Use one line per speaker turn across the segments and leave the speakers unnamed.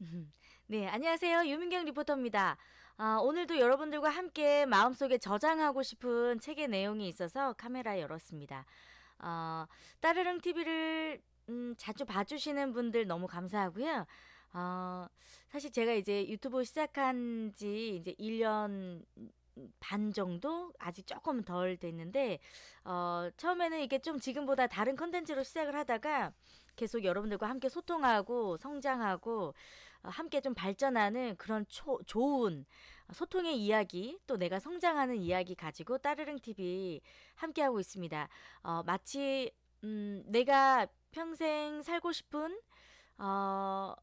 네, 안녕하세요. 유민경 리포터입니다. 아, 오늘도 여러분들과 함께 마음속에 저장하고 싶은 책의 내용이 있어서 카메라 열었습니다. 어, 따르릉 TV를 음, 자주 봐주시는 분들 너무 감사하고요. 어, 사실 제가 이제 유튜브 시작한 지 이제 1년 반 정도 아직 조금 덜 됐는데 어, 처음에는 이게 좀 지금보다 다른 컨텐츠로 시작을 하다가 계속 여러분들과 함께 소통하고 성장하고 어, 함께 좀 발전하는 그런 초, 좋은 소통의 이야기 또 내가 성장하는 이야기 가지고 따르릉 TV 함께 하고 있습니다. 어, 마치 음, 내가 평생 살고 싶은 어,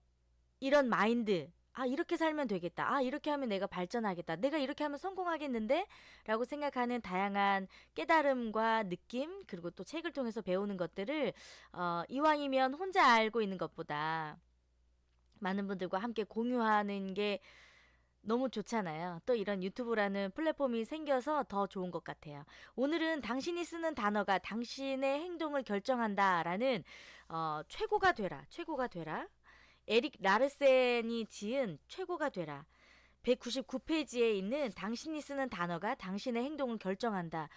이런 마인드 아, 이렇게 살면 되겠다. 아, 이렇게 하면 내가 발전하겠다. 내가 이렇게 하면 성공하겠는데? 라고 생각하는 다양한 깨달음과 느낌, 그리고 또 책을 통해서 배우는 것들을, 어, 이왕이면 혼자 알고 있는 것보다 많은 분들과 함께 공유하는 게 너무 좋잖아요. 또 이런 유튜브라는 플랫폼이 생겨서 더 좋은 것 같아요. 오늘은 당신이 쓰는 단어가 당신의 행동을 결정한다라는 어, 최고가 되라, 최고가 되라. 에릭 라르센이 지은 최고가 되라. 199페이지에 있는 당신이 쓰는 단어가 당신의 행동을 결정한다.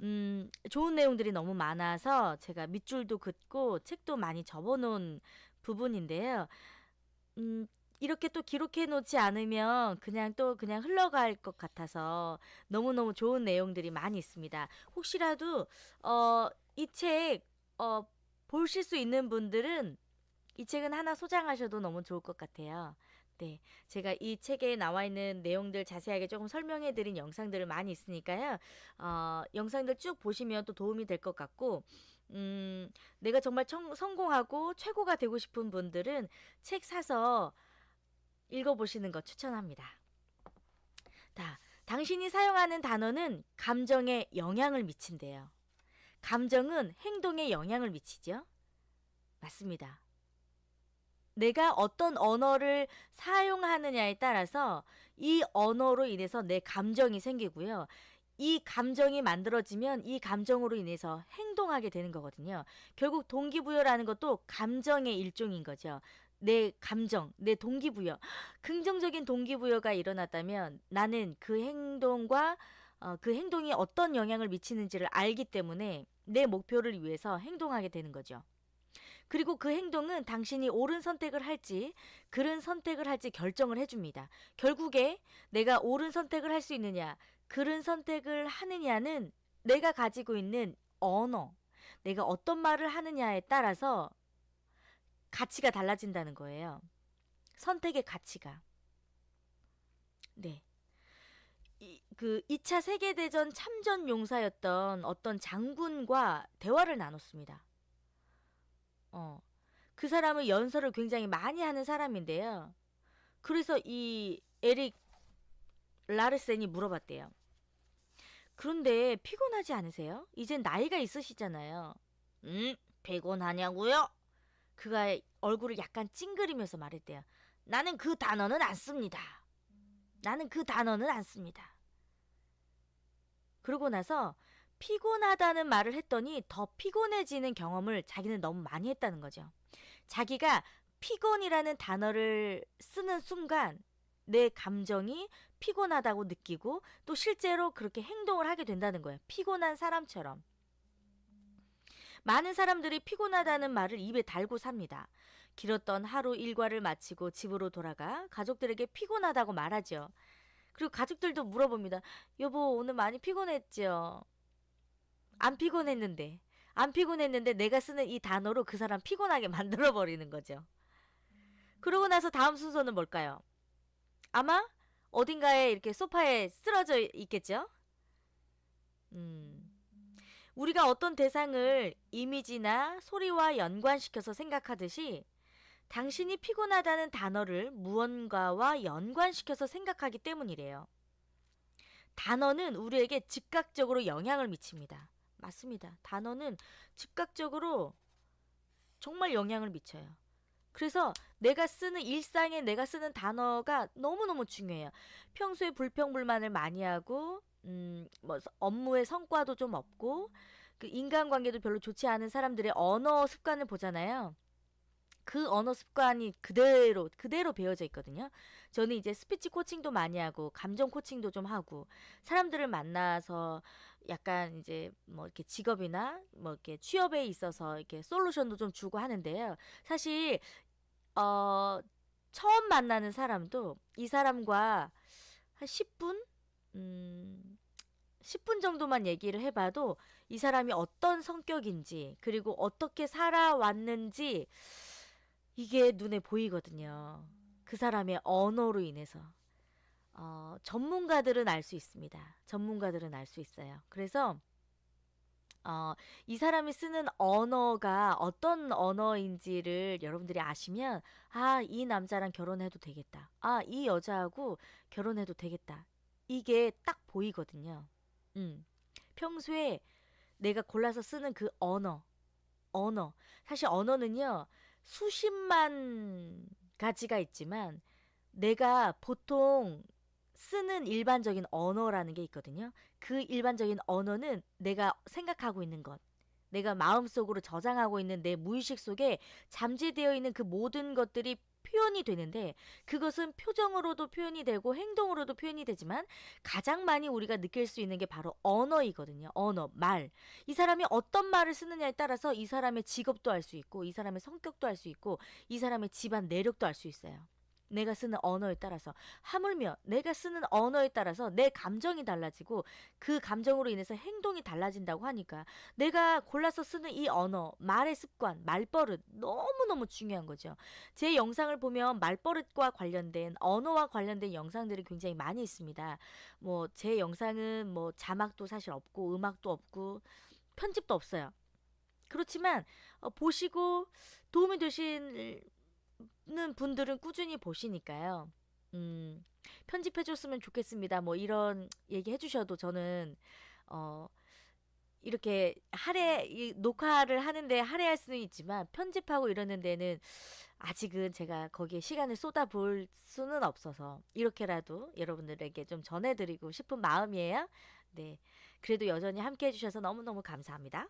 음, 좋은 내용들이 너무 많아서 제가 밑줄도 긋고 책도 많이 접어놓은 부분인데요. 음, 이렇게 또 기록해 놓지 않으면 그냥 또 그냥 흘러갈 것 같아서 너무너무 좋은 내용들이 많이 있습니다. 혹시라도, 어, 이 책, 어, 보실 수 있는 분들은 이 책은 하나 소장하셔도 너무 좋을 것 같아요. 네. 제가 이 책에 나와 있는 내용들 자세하게 조금 설명해 드린 영상들을 많이 있으니까요. 어, 영상들 쭉 보시면 또 도움이 될 것 같고, 음, 내가 정말 청, 성공하고 최고가 되고 싶은 분들은 책 사서 읽어보시는 거 추천합니다. 자, 당신이 사용하는 단어는 감정에 영향을 미친대요. 감정은 행동에 영향을 미치죠? 맞습니다. 내가 어떤 언어를 사용하느냐에 따라서 이 언어로 인해서 내 감정이 생기고요. 이 감정이 만들어지면 이 감정으로 인해서 행동하게 되는 거거든요. 결국 동기부여라는 것도 감정의 일종인 거죠. 내 감정, 내 동기부여. 긍정적인 동기부여가 일어났다면 나는 그 행동과 어, 그 행동이 어떤 영향을 미치는지를 알기 때문에 내 목표를 위해서 행동하게 되는 거죠. 그리고 그 행동은 당신이 옳은 선택을 할지, 그른 선택을 할지 결정을 해줍니다. 결국에 내가 옳은 선택을 할 수 있느냐, 그른 선택을 하느냐는 내가 가지고 있는 언어, 내가 어떤 말을 하느냐에 따라서 가치가 달라진다는 거예요. 선택의 가치가. 네. 이, 그 2차 세계대전 참전 용사였던 어떤 장군과 대화를 나눴습니다. 어. 그 사람은 연설을 굉장히 많이 하는 사람인데요. 그래서 이 에릭 라르센이 물어봤대요. 그런데 피곤하지 않으세요? 이젠 나이가 있으시잖아요. 음, 피곤하냐고요? 그가 얼굴을 약간 찡그리면서 말했대요. 나는 그 단어는 안 씁니다. 나는 그 단어는 안 씁니다. 그러고 나서 피곤하다는 말을 했더니 더 피곤해지는 경험을 자기는 너무 많이 했다는 거죠. 자기가 피곤이라는 단어를 쓰는 순간 내 감정이 피곤하다고 느끼고 또 실제로 그렇게 행동을 하게 된다는 거예요. 피곤한 사람처럼. 많은 사람들이 피곤하다는 말을 입에 달고 삽니다. 길었던 하루 일과를 마치고 집으로 돌아가 가족들에게 피곤하다고 말하죠. 그리고 가족들도 물어봅니다. 여보, 오늘 많이 피곤했죠? 안 피곤했는데, 안 피곤했는데 내가 쓰는 이 단어로 그 사람 피곤하게 만들어버리는 거죠. 그러고 나서 다음 순서는 뭘까요? 아마 어딘가에 이렇게 소파에 쓰러져 있겠죠? 음. 우리가 어떤 대상을 이미지나 소리와 연관시켜서 생각하듯이 당신이 피곤하다는 단어를 무언가와 연관시켜서 생각하기 때문이래요. 단어는 우리에게 즉각적으로 영향을 미칩니다. 맞습니다. 단어는 즉각적으로 정말 영향을 미쳐요. 그래서 내가 쓰는 일상에 내가 쓰는 단어가 너무너무 중요해요. 평소에 불평불만을 많이 하고 음, 뭐 업무의 성과도 좀 없고 그 인간관계도 별로 좋지 않은 사람들의 언어 습관을 보잖아요. 그 언어 습관이 그대로 그대로 배어져 있거든요. 저는 이제 스피치 코칭도 많이 하고 감정 코칭도 좀 하고 사람들을 만나서 약간 이제 뭐 이렇게 직업이나 뭐 이렇게 취업에 있어서 이렇게 솔루션도 좀 주고 하는데요. 사실 어 처음 만나는 사람도 이 사람과 한 10분 음 10분 정도만 얘기를 해봐도 이 사람이 어떤 성격인지 그리고 어떻게 살아왔는지 이게 눈에 보이거든요. 그 사람의 언어로 인해서. 어, 전문가들은 알 수 있습니다. 전문가들은 알 수 있어요. 그래서 어, 이 사람이 쓰는 언어가 어떤 언어인지를 여러분들이 아시면 아, 이 남자랑 결혼해도 되겠다. 아, 이 여자하고 결혼해도 되겠다. 이게 딱 보이거든요. 음. 평소에 내가 골라서 쓰는 그 언어, 언어. 사실 언어는요, 수십만 가지가 있지만, 내가 보통 쓰는 일반적인 언어라는 게 있거든요. 그 일반적인 언어는 내가 생각하고 있는 것, 내가 마음속으로 저장하고 있는 내 무의식 속에 잠재되어 있는 그 모든 것들이 표현이 되는데 그것은 표정으로도 표현이 되고 행동으로도 표현이 되지만 가장 많이 우리가 느낄 수 있는 게 바로 언어이거든요. 언어, 말. 이 사람이 어떤 말을 쓰느냐에 따라서 이 사람의 직업도 알 수 있고 이 사람의 성격도 알 수 있고 이 사람의 집안 내력도 알 수 있어요. 내가 쓰는 언어에 따라서 하물며 내가 쓰는 언어에 따라서 내 감정이 달라지고 그 감정으로 인해서 행동이 달라진다고 하니까 내가 골라서 쓰는 이 언어, 말의 습관, 말버릇 너무너무 중요한 거죠. 제 영상을 보면 말버릇과 관련된 언어와 관련된 영상들이 굉장히 많이 있습니다. 뭐 제 영상은 뭐 자막도 사실 없고 음악도 없고 편집도 없어요. 그렇지만 어, 보시고 도움이 되신 는 분들은 꾸준히 보시니까요. 음, 편집해 줬으면 좋겠습니다. 뭐 이런 얘기 해 주셔도 저는 어 이렇게 할애 이 녹화를 하는데 할애할 수는 있지만 편집하고 이러는 데는 아직은 제가 거기에 시간을 쏟아볼 수는 없어서 이렇게라도 여러분들에게 좀 전해드리고 싶은 마음이에요. 네, 그래도 여전히 함께 해 주셔서 너무 너무 감사합니다.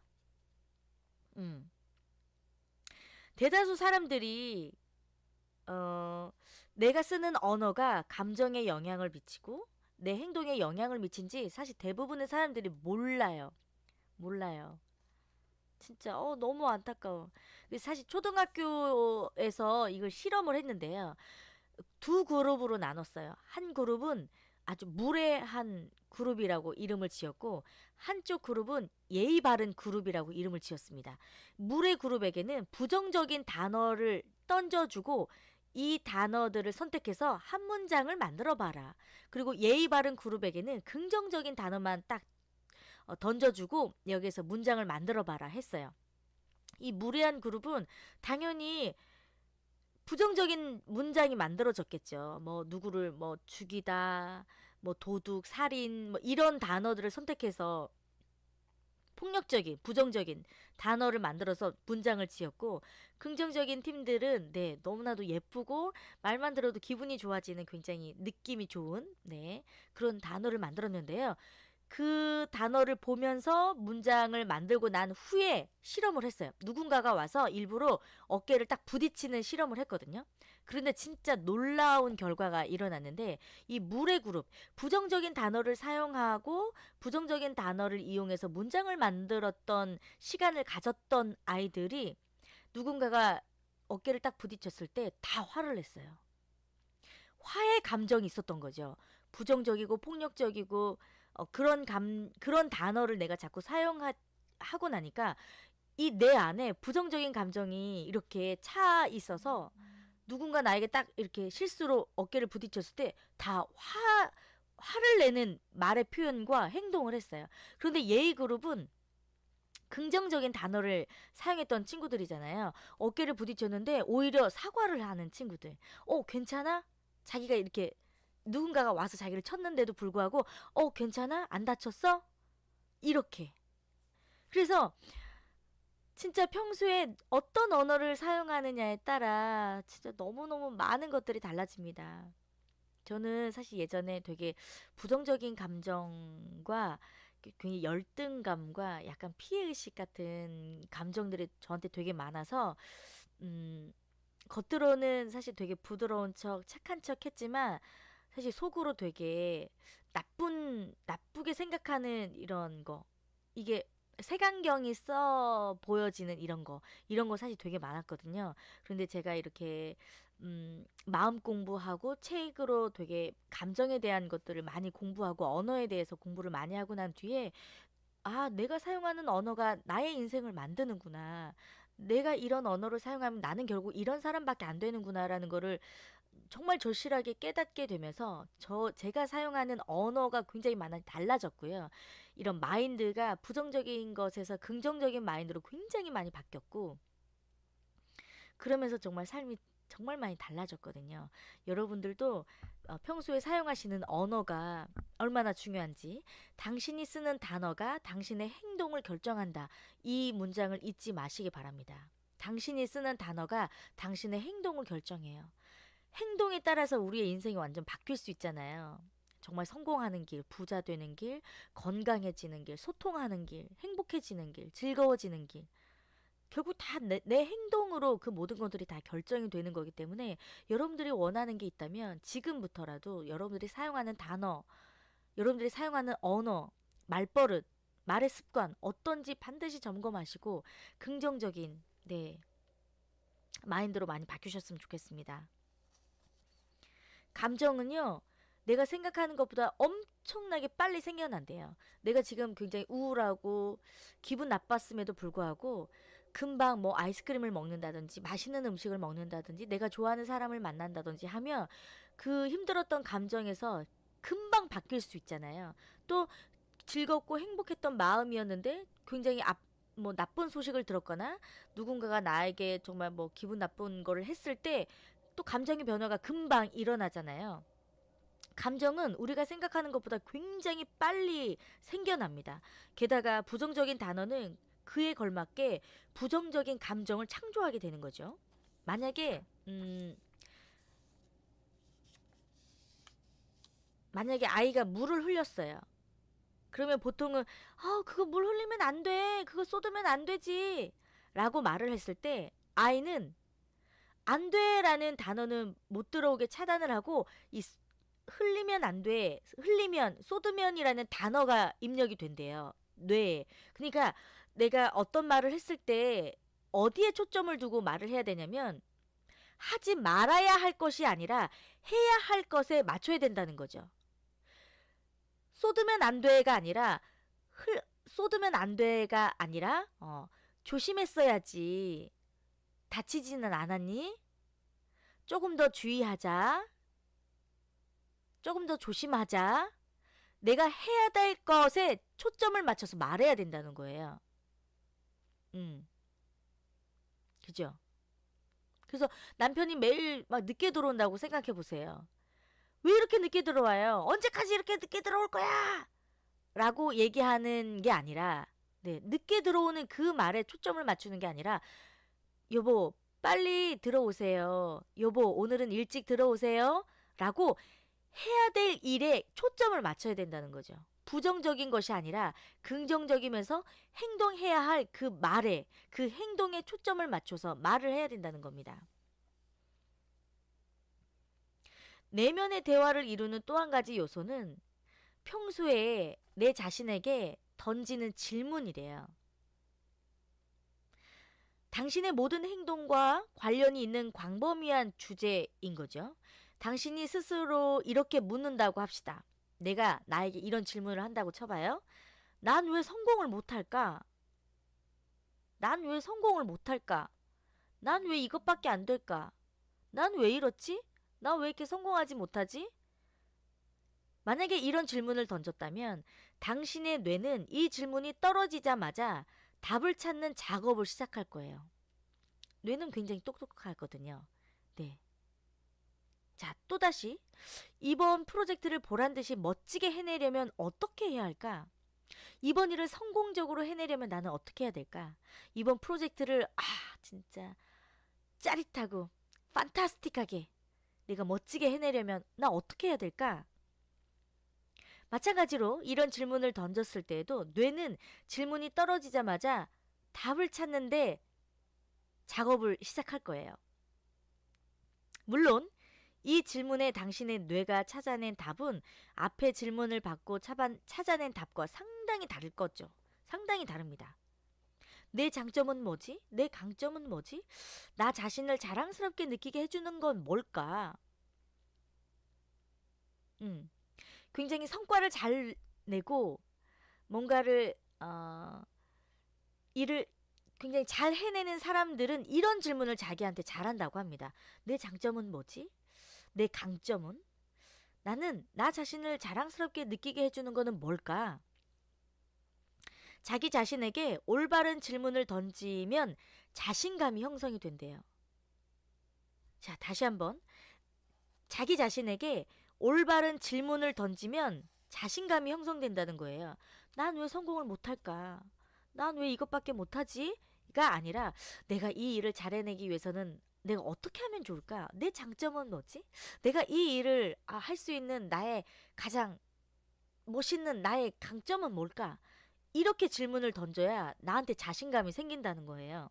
음, 대다수 사람들이 어, 내가 쓰는 언어가 감정에 영향을 미치고 내 행동에 영향을 미친지 사실 대부분의 사람들이 몰라요. 몰라요. 진짜 어 너무 안타까워. 근데 사실 초등학교에서 이걸 실험을 했는데요. 두 그룹으로 나눴어요. 한 그룹은 아주 무례한 그룹이라고 이름을 지었고 한쪽 그룹은 예의 바른 그룹이라고 이름을 지었습니다. 무례 그룹에게는 부정적인 단어를 던져주고 이 단어들을 선택해서 한 문장을 만들어 봐라. 그리고 예의 바른 그룹에게는 긍정적인 단어만 딱 어, 던져주고 여기에서 문장을 만들어 봐라 했어요. 이 무례한 그룹은 당연히 부정적인 문장이 만들어졌겠죠. 뭐 누구를 뭐 죽이다, 뭐 도둑, 살인, 뭐 이런 단어들을 선택해서 폭력적인, 부정적인 단어를 만들어서 문장을 지었고 긍정적인 팀들은 네, 너무나도 예쁘고 말만 들어도 기분이 좋아지는 굉장히 느낌이 좋은 네, 그런 단어를 만들었는데요. 그 단어를 보면서 문장을 만들고 난 후에 실험을 했어요. 누군가가 와서 일부러 어깨를 딱 부딪히는 실험을 했거든요. 그런데 진짜 놀라운 결과가 일어났는데 이 물의 그룹 부정적인 단어를 사용하고 부정적인 단어를 이용해서 문장을 만들었던 시간을 가졌던 아이들이 누군가가 어깨를 딱 부딪혔을 때 다 화를 냈어요. 화의 감정이 있었던 거죠. 부정적이고 폭력적이고 어, 그런 감 그런 단어를 내가 자꾸 사용하고 나니까 이 내 안에 부정적인 감정이 이렇게 차 있어서 누군가 나에게 딱 이렇게 실수로 어깨를 부딪혔을 때 다 화, 화를 내는 말의 표현과 행동을 했어요. 그런데 예의 그룹은 긍정적인 단어를 사용했던 친구들이잖아요. 어깨를 부딪혔는데 오히려 사과를 하는 친구들. 어, 괜찮아? 자기가 이렇게 누군가가 와서 자기를 쳤는데도 불구하고 어, 괜찮아? 안 다쳤어? 이렇게. 그래서 진짜 평소에 어떤 언어를 사용하느냐에 따라 진짜 너무너무 많은 것들이 달라집니다. 저는 사실 예전에 되게 부정적인 감정과 굉장히 열등감과 약간 피해의식 같은 감정들이 저한테 되게 많아서, 음, 겉으로는 사실 되게 부드러운 척, 착한 척 했지만 사실 속으로 되게 나쁜, 나쁘게 생각하는 이런 거. 이게 색안경이 써 보여지는 이런 거. 이런 거 사실 되게 많았거든요. 그런데 제가 이렇게 음, 마음 공부하고 책으로 되게 감정에 대한 것들을 많이 공부하고 언어에 대해서 공부를 많이 하고 난 뒤에 아, 내가 사용하는 언어가 나의 인생을 만드는구나. 내가 이런 언어를 사용하면 나는 결국 이런 사람밖에 안 되는구나라는 거를 정말 절실하게 깨닫게 되면서 저 제가 사용하는 언어가 굉장히 많이 달라졌고요. 이런 마인드가 부정적인 것에서 긍정적인 마인드로 굉장히 많이 바뀌었고 그러면서 정말 삶이 정말 많이 달라졌거든요. 여러분들도 어, 평소에 사용하시는 언어가 얼마나 중요한지, 당신이 쓰는 단어가 당신의 행동을 결정한다. 이 문장을 잊지 마시기 바랍니다. 당신이 쓰는 단어가 당신의 행동을 결정해요. 행동에 따라서 우리의 인생이 완전 바뀔 수 있잖아요. 정말 성공하는 길, 부자 되는 길, 건강해지는 길, 소통하는 길, 행복해지는 길, 즐거워지는 길. 결국 다 내, 내 행동으로 그 모든 것들이 다 결정이 되는 거기 때문에 여러분들이 원하는 게 있다면 지금부터라도 여러분들이 사용하는 단어, 여러분들이 사용하는 언어, 말버릇, 말의 습관 어떤지 반드시 점검하시고 긍정적인 네 마인드로 많이 바뀌셨으면 좋겠습니다. 감정은요. 내가 생각하는 것보다 엄청나게 빨리 생겨난대요. 내가 지금 굉장히 우울하고 기분 나빴음에도 불구하고 금방 뭐 아이스크림을 먹는다든지 맛있는 음식을 먹는다든지 내가 좋아하는 사람을 만난다든지 하면 그 힘들었던 감정에서 금방 바뀔 수 있잖아요. 또 즐겁고 행복했던 마음이었는데 굉장히 앞, 뭐 나쁜 소식을 들었거나 누군가가 나에게 정말 뭐 기분 나쁜 거를 했을 때 또 감정의 변화가 금방 일어나잖아요. 감정은 우리가 생각하는 것보다 굉장히 빨리 생겨납니다. 게다가 부정적인 단어는 그에 걸맞게 부정적인 감정을 창조하게 되는 거죠. 만약에 음 만약에 아이가 물을 흘렸어요. 그러면 보통은 아, 그거 물 흘리면 안 돼. 그거 쏟으면 안 되지. 라고 말을 했을 때 아이는 안 돼라는 단어는 못 들어오게 차단을 하고 이 스- 흘리면 안 돼. 흘리면 쏟으면이라는 단어가 입력이 된대요. 뇌에. 그러니까 내가 어떤 말을 했을 때 어디에 초점을 두고 말을 해야 되냐면 하지 말아야 할 것이 아니라 해야 할 것에 맞춰야 된다는 거죠. 쏟으면 안 돼가 아니라 흘 쏟으면 안 돼가 아니라 어, 조심했어야지. 다치지는 않았니? 조금 더 주의하자. 조금 더 조심하자. 내가 해야 될 것에 초점을 맞춰서 말해야 된다는 거예요. 음. 그죠? 그래서 남편이 매일 막 늦게 들어온다고 생각해 보세요. 왜 이렇게 늦게 들어와요? 언제까지 이렇게 늦게 들어올 거야? 라고 얘기하는 게 아니라, 네, 늦게 들어오는 그 말에 초점을 맞추는 게 아니라, 여보, 빨리 들어오세요. 여보, 오늘은 일찍 들어오세요. 라고 해야 될 일에 초점을 맞춰야 된다는 거죠. 부정적인 것이 아니라 긍정적이면서 행동해야 할 그 말에, 그 행동에 초점을 맞춰서 말을 해야 된다는 겁니다. 내면의 대화를 이루는 또 한 가지 요소는 평소에 내 자신에게 던지는 질문이래요. 당신의 모든 행동과 관련이 있는 광범위한 주제인 거죠. 당신이 스스로 이렇게 묻는다고 합시다. 내가 나에게 이런 질문을 한다고 쳐봐요. 난 왜 성공을 못할까? 난 왜 성공을 못할까? 난 왜 이것밖에 안 될까? 난 왜 이렇지? 나 왜 이렇게 성공하지 못하지? 만약에 이런 질문을 던졌다면 당신의 뇌는 이 질문이 떨어지자마자 답을 찾는 작업을 시작할 거예요. 뇌는 굉장히 똑똑하거든요. 네. 자, 또다시 이번 프로젝트를 보란 듯이 멋지게 해내려면 어떻게 해야 할까? 이번 일을 성공적으로 해내려면 나는 어떻게 해야 될까? 이번 프로젝트를 아, 진짜 짜릿하고 판타스틱하게 내가 멋지게 해내려면 나 어떻게 해야 될까? 마찬가지로 이런 질문을 던졌을 때에도 뇌는 질문이 떨어지자마자 답을 찾는데 작업을 시작할 거예요. 물론 이 질문에 당신의 뇌가 찾아낸 답은 앞의 질문을 받고 찾아낸 답과 상당히 다를 거죠. 상당히 다릅니다. 내 장점은 뭐지? 내 강점은 뭐지? 나 자신을 자랑스럽게 느끼게 해주는 건 뭘까? 음, 굉장히 성과를 잘 내고 뭔가를 어, 일을 굉장히 잘 해내는 사람들은 이런 질문을 자기한테 잘한다고 합니다. 내 장점은 뭐지? 내 강점은? 나는 나 자신을 자랑스럽게 느끼게 해주는 거는 뭘까? 자기 자신에게 올바른 질문을 던지면 자신감이 형성이 된대요. 자, 다시 한번. 자기 자신에게 올바른 질문을 던지면 자신감이 형성된다는 거예요. 난 왜 성공을 못할까? 난 왜 이것밖에 못하지? 가 아니라 내가 이 일을 잘 해내기 위해서는 내가 어떻게 하면 좋을까? 내 장점은 뭐지? 내가 이 일을 아, 할 수 있는 나의 가장 멋있는 나의 강점은 뭘까? 이렇게 질문을 던져야 나한테 자신감이 생긴다는 거예요.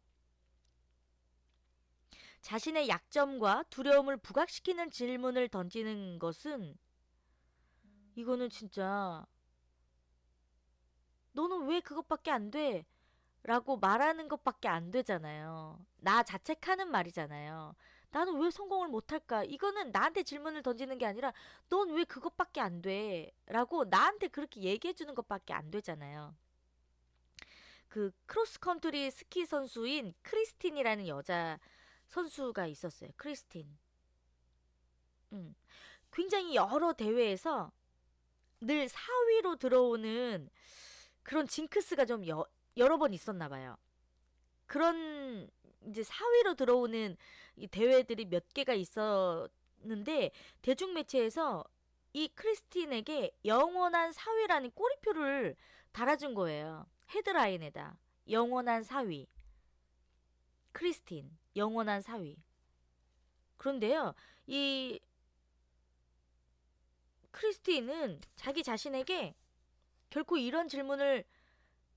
자신의 약점과 두려움을 부각시키는 질문을 던지는 것은 이거는 진짜 너는 왜 그것밖에 안 돼? 라고 말하는 것밖에 안 되잖아요. 나 자책하는 말이잖아요. 나는 왜 성공을 못할까? 이거는 나한테 질문을 던지는 게 아니라 넌 왜 그것밖에 안 돼? 라고 나한테 그렇게 얘기해 주는 것밖에 안 되잖아요. 그 크로스컨트리 스키 선수인 크리스틴이라는 여자 선수가 있었어요. 크리스틴. 음. 굉장히 여러 대회에서 늘 4위로 들어오는 그런 징크스가 좀 여, 여러 번 있었나 봐요. 그런 이제 4위로 들어오는 이 대회들이 몇 개가 있었는데 대중 매체에서 이 크리스틴에게 영원한 4위라는 꼬리표를 달아준 거예요. 헤드라인에다 영원한 4위. 크리스틴 영원한 4위. 그런데요, 이 크리스틴은 자기 자신에게 결코 이런 질문을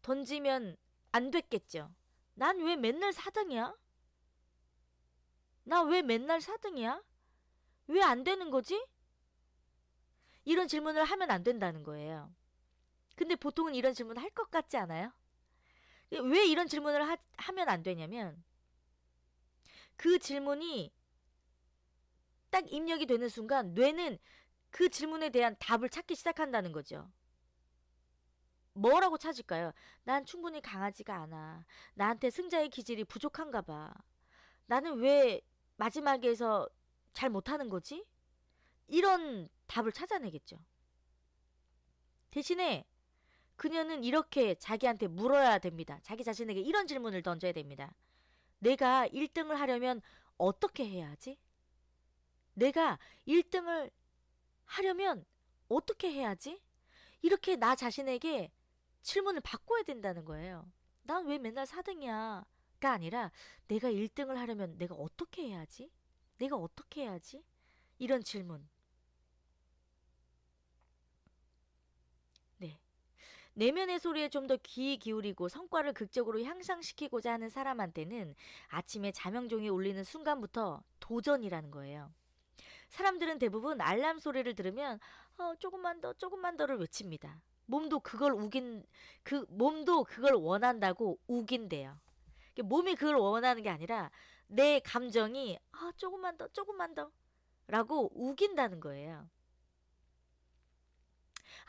던지면 안 됐겠죠. 난 왜 맨날 4등이야? 나 왜 맨날 4등이야? 왜 안 되는 거지? 이런 질문을 하면 안 된다는 거예요. 근데 보통은 이런 질문 할것 같지 않아요? 왜 이런 질문을 하, 하면 안 되냐면 그 질문이 딱 입력이 되는 순간 뇌는 그 질문에 대한 답을 찾기 시작한다는 거죠. 뭐라고 찾을까요? 난 충분히 강하지가 않아. 나한테 승자의 기질이 부족한가 봐. 나는 왜 마지막에서 잘 못하는 거지? 이런 답을 찾아내겠죠. 대신에 그녀는 이렇게 자기한테 물어야 됩니다. 자기 자신에게 이런 질문을 던져야 됩니다. 내가 1등을 하려면 어떻게 해야 하지? 내가 1등을 하려면 어떻게 해야지? 이렇게 나 자신에게 질문을 바꿔야 된다는 거예요. 난 왜 맨날 4등이야? 가 아니라 내가 1등을 하려면 내가 어떻게 해야지? 내가 어떻게 해야지? 이런 질문. 네. 내면의 소리에 좀 더 귀 기울이고 성과를 극적으로 향상시키고자 하는 사람한테는 아침에 자명종이 울리는 순간부터 도전이라는 거예요. 사람들은 대부분 알람 소리를 들으면 어, 조금만 더, 조금만 더를 외칩니다. 몸도 그걸 우긴 그 몸도 그걸 원한다고 우긴대요. 몸이 그걸 원하는 게 아니라 내 감정이 아, 조금만 더, 조금만 더라고 우긴다는 거예요.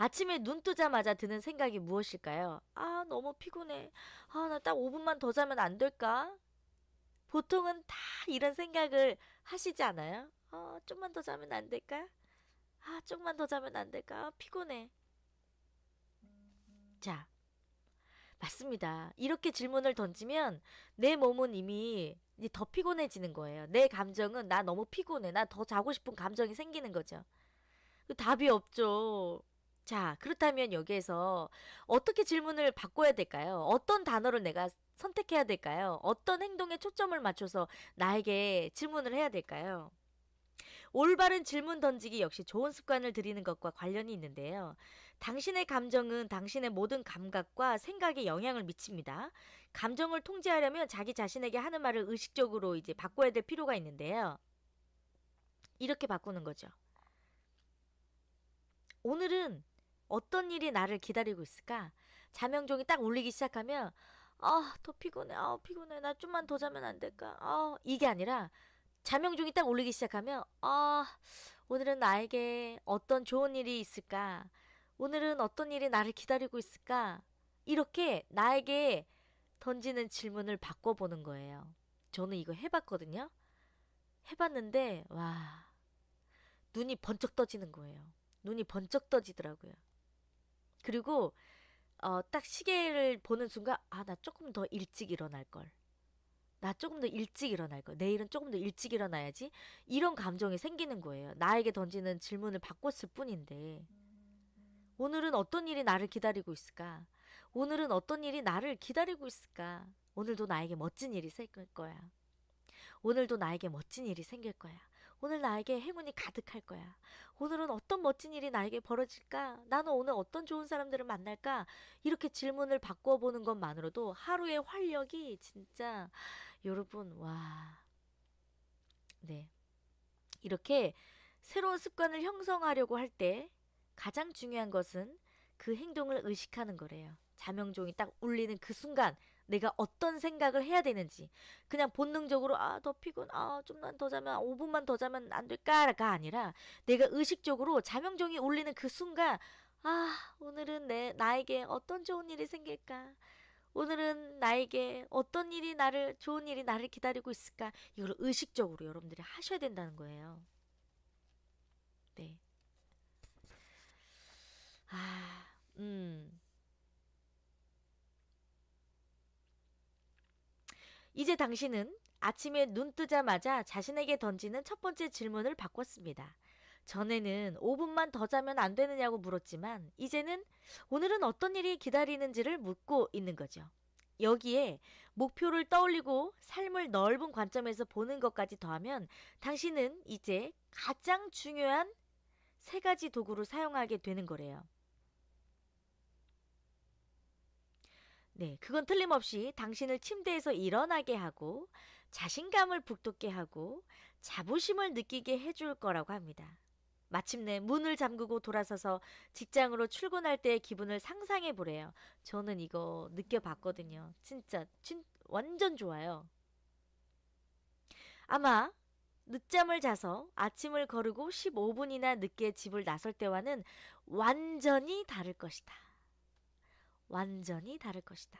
아침에 눈 뜨자마자 드는 생각이 무엇일까요? 아, 너무 피곤해. 아, 나 딱 5분만 더 자면 안 될까? 보통은 다 이런 생각을 하시지 않아요? 아, 좀만 더 자면 안 될까? 아, 조금만 더 자면 안 될까? 아, 피곤해. 자, 맞습니다. 이렇게 질문을 던지면 내 몸은 이미 더 피곤해지는 거예요. 내 감정은 나 너무 피곤해. 나 더 자고 싶은 감정이 생기는 거죠. 그 답이 없죠. 자, 그렇다면 여기에서 어떻게 질문을 바꿔야 될까요? 어떤 단어를 내가 선택해야 될까요? 어떤 행동에 초점을 맞춰서 나에게 질문을 해야 될까요? 올바른 질문 던지기 역시 좋은 습관을 들이는 것과 관련이 있는데요. 당신의 감정은 당신의 모든 감각과 생각에 영향을 미칩니다. 감정을 통제하려면 자기 자신에게 하는 말을 의식적으로 이제 바꿔야 될 필요가 있는데요. 이렇게 바꾸는 거죠. 오늘은 어떤 일이 나를 기다리고 있을까? 자명종이 딱 울리기 시작하면 아, 더 피곤해. 아, 피곤해. 나 좀만 더 자면 안 될까? 아, 이게 아니라 자명종이 딱 울리기 시작하면 아, 오늘은 나에게 어떤 좋은 일이 있을까? 오늘은 어떤 일이 나를 기다리고 있을까? 이렇게 나에게 던지는 질문을 바꿔보는 거예요. 저는 이거 해봤거든요. 해봤는데, 와, 눈이 번쩍 떠지는 거예요. 눈이 번쩍 떠지더라고요. 그리고, 어, 딱 시계를 보는 순간, 아, 나 조금 더 일찍 일어날 걸. 나 조금 더 일찍 일어날 걸. 내일은 조금 더 일찍 일어나야지. 이런 감정이 생기는 거예요. 나에게 던지는 질문을 바꿨을 뿐인데. 오늘은 어떤 일이 나를 기다리고 있을까? 오늘은 어떤 일이 나를 기다리고 있을까? 오늘도 나에게 멋진 일이 생길 거야. 오늘도 나에게 멋진 일이 생길 거야. 오늘 나에게 행운이 가득할 거야. 오늘은 어떤 멋진 일이 나에게 벌어질까? 나는 오늘 어떤 좋은 사람들을 만날까? 이렇게 질문을 바꿔보는 것만으로도 하루의 활력이 진짜 여러분, 와. 네. 이렇게 새로운 습관을 형성하려고 할 때 가장 중요한 것은 그 행동을 의식하는 거래요. 자명종이 딱 울리는 그 순간 내가 어떤 생각을 해야 되는지 그냥 본능적으로 아 더 피곤 아 좀만 더 자면 5분만 더 자면 안 될까가 아니라 내가 의식적으로 자명종이 울리는 그 순간 아 오늘은 내 나에게 어떤 좋은 일이 생길까 오늘은 나에게 어떤 일이 나를 좋은 일이 나를 기다리고 있을까 이걸 의식적으로 여러분들이 하셔야 된다는 거예요. 네. 아, 음. 이제 당신은 아침에 눈 뜨자마자 자신에게 던지는 첫 번째 질문을 바꿨습니다. 전에는 5분만 더 자면 안 되느냐고 물었지만 이제는 오늘은 어떤 일이 기다리는지를 묻고 있는 거죠. 여기에 목표를 떠올리고 삶을 넓은 관점에서 보는 것까지 더하면 당신은 이제 가장 중요한 세 가지 도구를 사용하게 되는 거래요. 네, 그건 틀림없이 당신을 침대에서 일어나게 하고 자신감을 북돋게 하고 자부심을 느끼게 해줄 거라고 합니다. 마침내 문을 잠그고 돌아서서 직장으로 출근할 때의 기분을 상상해 보래요. 저는 이거 느껴봤거든요. 진짜 진, 완전 좋아요. 아마 늦잠을 자서 아침을 거르고 15분이나 늦게 집을 나설 때와는 완전히 다를 것이다. 완전히 다를 것이다.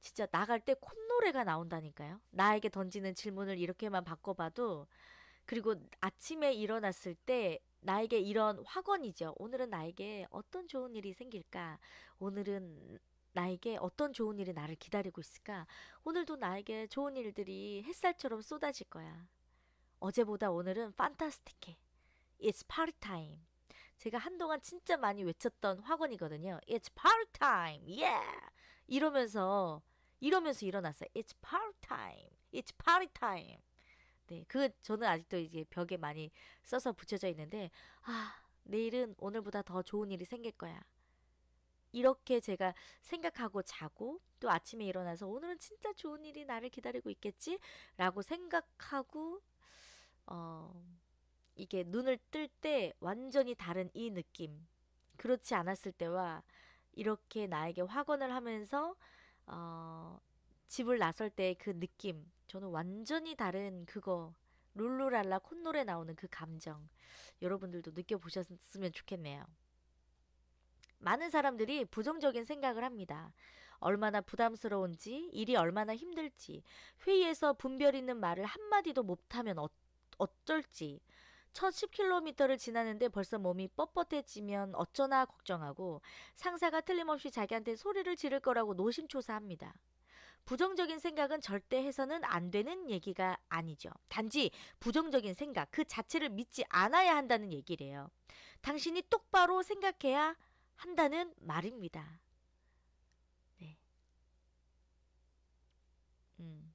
진짜 나갈 때 콧노래가 나온다니까요. 나에게 던지는 질문을 이렇게만 바꿔봐도 그리고 아침에 일어났을 때 나에게 이런 확언이죠. 오늘은 나에게 어떤 좋은 일이 생길까? 오늘은 나에게 어떤 좋은 일이 나를 기다리고 있을까? 오늘도 나에게 좋은 일들이 햇살처럼 쏟아질 거야. 어제보다 오늘은 판타스틱해. It's party time. 제가 한동안 진짜 많이 외쳤던 확언이거든요. It's party time. Yeah. 이러면서 이러면서 일어났어요. It's party time. It's party time. 네, 그 저는 아직도 이제 벽에 많이 써서 붙여져 있는데 아, 내일은 오늘보다 더 좋은 일이 생길 거야. 이렇게 제가 생각하고 자고 또 아침에 일어나서 오늘은 진짜 좋은 일이 나를 기다리고 있겠지라고 생각하고 어 이게 눈을 뜰 때 완전히 다른 이 느낌. 그렇지 않았을 때와 이렇게 나에게 확언을 하면서 어 집을 나설 때그 느낌. 저는 완전히 다른 그거. 룰루랄라 콧노래 나오는 그 감정. 여러분들도 느껴보셨으면 좋겠네요. 많은 사람들이 부정적인 생각을 합니다. 얼마나 부담스러운지, 일이 얼마나 힘들지, 회의에서 분별 있는 말을 한마디도 못하면 어, 어쩔지, 첫 10km를 지나는데 벌써 몸이 뻣뻣해지면 어쩌나 걱정하고 상사가 틀림없이 자기한테 소리를 지를 거라고 노심초사합니다. 부정적인 생각은 절대 해서는 안 되는 얘기가 아니죠. 단지 부정적인 생각 그 자체를 믿지 않아야 한다는 얘기래요. 당신이 똑바로 생각해야 한다는 말입니다. 네. 음.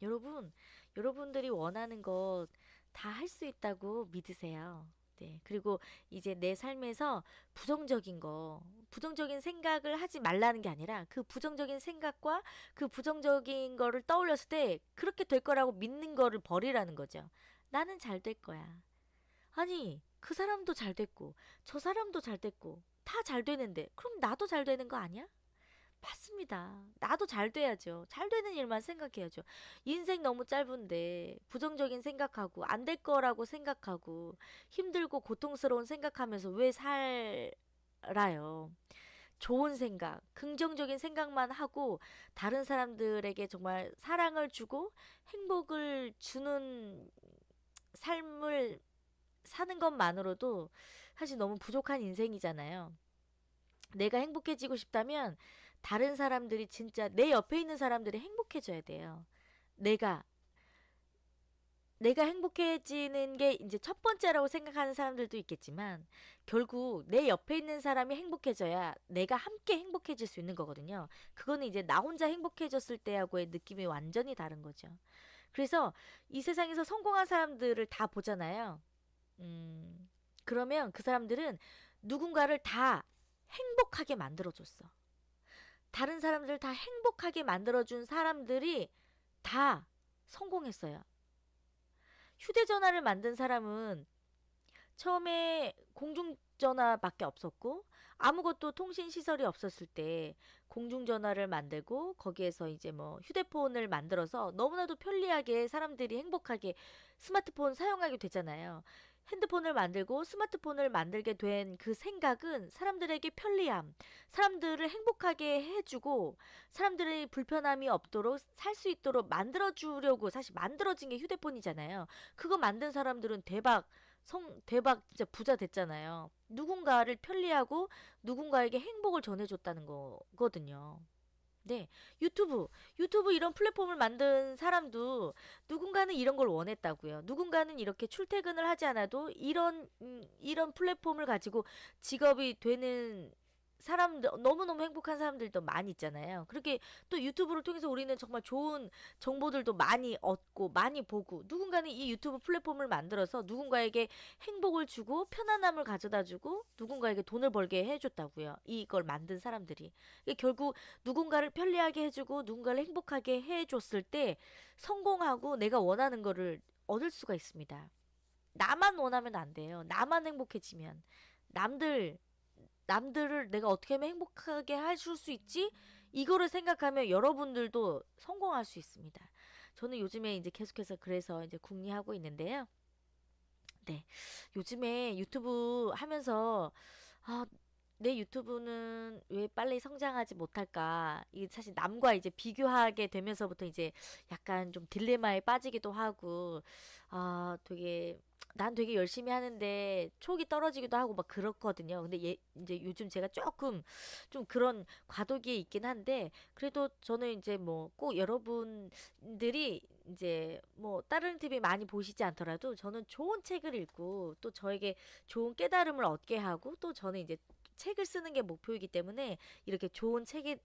여러분, 여러분들이 원하는 것 다 할 수 있다고 믿으세요. 네. 그리고 이제 내 삶에서 부정적인 거, 부정적인 생각을 하지 말라는 게 아니라 그 부정적인 생각과 그 부정적인 거를 떠올렸을 때 그렇게 될 거라고 믿는 거를 버리라는 거죠. 나는 잘 될 거야. 아니, 그 사람도 잘 됐고, 저 사람도 잘 됐고, 다 잘 되는데, 그럼 나도 잘 되는 거 아니야? 맞습니다. 나도 잘 돼야죠. 잘 되는 일만 생각해야죠. 인생 너무 짧은데 부정적인 생각하고 안 될 거라고 생각하고 힘들고 고통스러운 생각하면서 왜 살아요? 좋은 생각, 긍정적인 생각만 하고 다른 사람들에게 정말 사랑을 주고 행복을 주는 삶을 사는 것만으로도 사실 너무 부족한 인생이잖아요. 내가 행복해지고 싶다면 다른 사람들이 진짜 내 옆에 있는 사람들이 행복해져야 돼요. 내가 내가 행복해지는 게 이제 첫 번째라고 생각하는 사람들도 있겠지만 결국 내 옆에 있는 사람이 행복해져야 내가 함께 행복해질 수 있는 거거든요. 그거는 이제 나 혼자 행복해졌을 때하고의 느낌이 완전히 다른 거죠. 그래서 이 세상에서 성공한 사람들을 다 보잖아요. 음, 그러면 그 사람들은 누군가를 다 행복하게 만들어줬어. 다른 사람들 다 행복하게 만들어준 사람들이 다 성공했어요. 휴대전화를 만든 사람은 처음에 공중전화밖에 없었고 아무것도 통신 시설이 없었을 때 공중전화를 만들고 거기에서 이제 뭐 휴대폰을 만들어서 너무나도 편리하게 사람들이 행복하게 스마트폰 사용하게 되잖아요. 핸드폰을 만들고 스마트폰을 만들게 된 그 생각은 사람들에게 편리함, 사람들을 행복하게 해주고 사람들의 불편함이 없도록 살 수 있도록 만들어주려고 사실 만들어진 게 휴대폰이잖아요. 그거 만든 사람들은 대박, 성, 대박 진짜 부자 됐잖아요. 누군가를 편리하고 누군가에게 행복을 전해줬다는 거거든요. 네, 유튜브, 유튜브 이런 플랫폼을 만든 사람도 누군가는 이런 걸 원했다고요. 누군가는 이렇게 출퇴근을 하지 않아도 이런 음, 이런 플랫폼을 가지고 직업이 되는 사람들 너무너무 행복한 사람들도 많이 있잖아요. 그렇게 또 유튜브를 통해서 우리는 정말 좋은 정보들도 많이 얻고 많이 보고 누군가는 이 유튜브 플랫폼을 만들어서 누군가에게 행복을 주고 편안함을 가져다 주고 누군가에게 돈을 벌게 해 줬다고요. 이걸 만든 사람들이. 결국 누군가를 편리하게 해 주고 누군가를 행복하게 해 줬을 때 성공하고 내가 원하는 거를 얻을 수가 있습니다. 나만 원하면 안 돼요. 나만 행복해지면 남들 남들을 내가 어떻게 하면 행복하게 해줄 수 있지? 이거를 생각하면 여러분들도 성공할 수 있습니다. 저는 요즘에 이제 계속해서 그래서 이제 궁리하고 있는데요. 네. 요즘에 유튜브 하면서 아, 내 유튜브는 왜 빨리 성장하지 못할까? 이게 사실 남과 이제 비교하게 되면서부터 이제 약간 좀 딜레마에 빠지기도 하고, 아, 되게, 난 되게 열심히 하는데 촉이 떨어지기도 하고 막 그렇거든요. 근데 예, 이제 요즘 제가 조금 좀 그런 과도기에 있긴 한데, 그래도 저는 이제 뭐 꼭 여러분들이 이제 뭐 다른 TV 많이 보시지 않더라도 저는 좋은 책을 읽고 또 저에게 좋은 깨달음을 얻게 하고 또 저는 이제 책을 쓰는 게 목표이기 때문에 이렇게 좋은 책의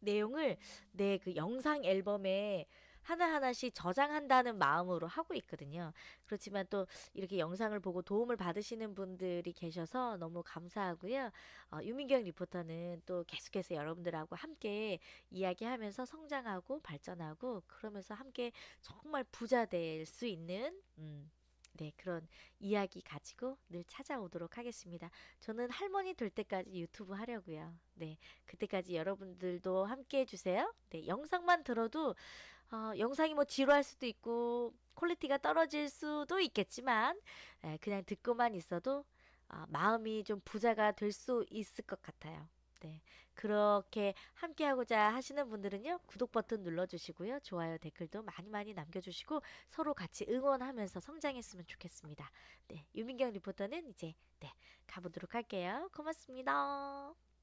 내용을 내 그 영상 앨범에 하나하나씩 저장한다는 마음으로 하고 있거든요. 그렇지만 또 이렇게 영상을 보고 도움을 받으시는 분들이 계셔서 너무 감사하고요. 어, 유민경 리포터는 또 계속해서 여러분들하고 함께 이야기하면서 성장하고 발전하고 그러면서 함께 정말 부자 될 수 있는 음, 네, 그런 이야기 가지고 늘 찾아오도록 하겠습니다. 저는 할머니 될 때까지 유튜브 하려고요. 네, 그때까지 여러분들도 함께 해주세요. 네, 영상만 들어도 어, 영상이 뭐 지루할 수도 있고 퀄리티가 떨어질 수도 있겠지만 에, 그냥 듣고만 있어도 어, 마음이 좀 부자가 될 수 있을 것 같아요. 네. 그렇게 함께 하고자 하시는 분들은요, 구독 버튼 눌러주시고요, 좋아요, 댓글도 많이 많이 남겨주시고, 서로 같이 응원하면서 성장했으면 좋겠습니다. 네. 유민경 리포터는 이제, 네. 가보도록 할게요. 고맙습니다.